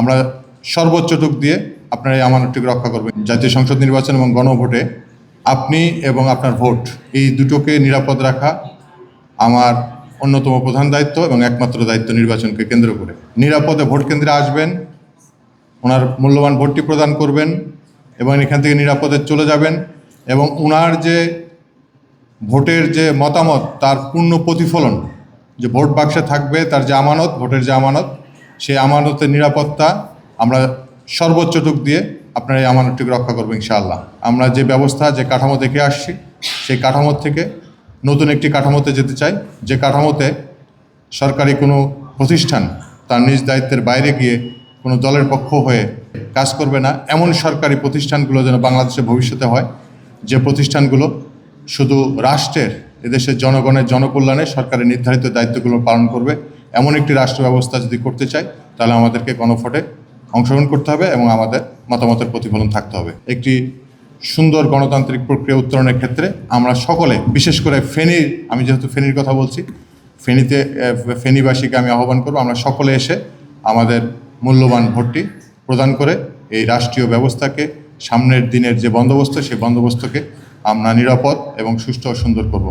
আমরা সর্বোচ্চ টুক দিয়ে আপনারা এই আমানতটিকে রক্ষা করবেন জাতীয় সংসদ নির্বাচন এবং গণভোটে আপনি এবং আপনার ভোট, এই দুটোকে নিরাপদ রাখা আমার অন্যতম প্রধান দায়িত্ব এবং একমাত্র দায়িত্ব নির্বাচনকে কেন্দ্র করে। নিরাপদে ভোট কেন্দ্রে আসবেন, ওনার মূল্যবান ভোটটি প্রদান করবেন এবং এখান থেকে নিরাপদে চলে যাবেন এবং ওনার যে ভোটের যে মতামত, তার পূর্ণ প্রতিফলন, যে ভোট বাক্সে থাকবে, তার যে আমানত, ভোটের যে আমানত সেই আমানতের নিরাপত্তা আমরা সর্বোচ্চ টুক দিয়ে আপনার এই আমানতটিকে রক্ষা করব ইনশাআল্লাহ। আমরা যে ব্যবস্থা, যে কাঠামো দেখে আসছি, সেই কাঠামো থেকে নতুন একটি কাঠামোতে যেতে চাই। যে কাঠামোতে সরকারি কোনো প্রতিষ্ঠান তার নিজ দায়িত্বের বাইরে গিয়ে কোনো দলের পক্ষ হয়ে কাজ করবে না, এমন সরকারি প্রতিষ্ঠানগুলো যেন বাংলাদেশে ভবিষ্যতে হয়। যে প্রতিষ্ঠানগুলো শুধু রাষ্ট্রের, এদেশের জনগণের জনকল্যাণে সরকারের নির্ধারিত দায়িত্বগুলো পালন করবে এমন একটি রাষ্ট্র ব্যবস্থা যদি করতে চাই, তাহলে আমাদেরকে গণভোটে অংশগ্রহণ করতে হবে এবং আমাদের মতামতের প্রতিফলন থাকতে হবে। একটি সুন্দর গণতান্ত্রিক প্রক্রিয়া উত্তরণের ক্ষেত্রে আমরা সকলে, বিশেষ করে ফেনীর আমি যেহেতু ফেনীর কথা বলছি, ফেনীতে ফেনীবাসীকে আমি আহ্বান করব, আমরা সকলে এসে আমাদের মূল্যবান ভোটটি প্রদান করে এই রাষ্ট্রীয় ব্যবস্থাকে, সামনের দিনের যে বন্দোবস্ত, সেই বন্দোবস্তকে আমরা নিরাপদ এবং সুষ্ঠু ও সুন্দর করব।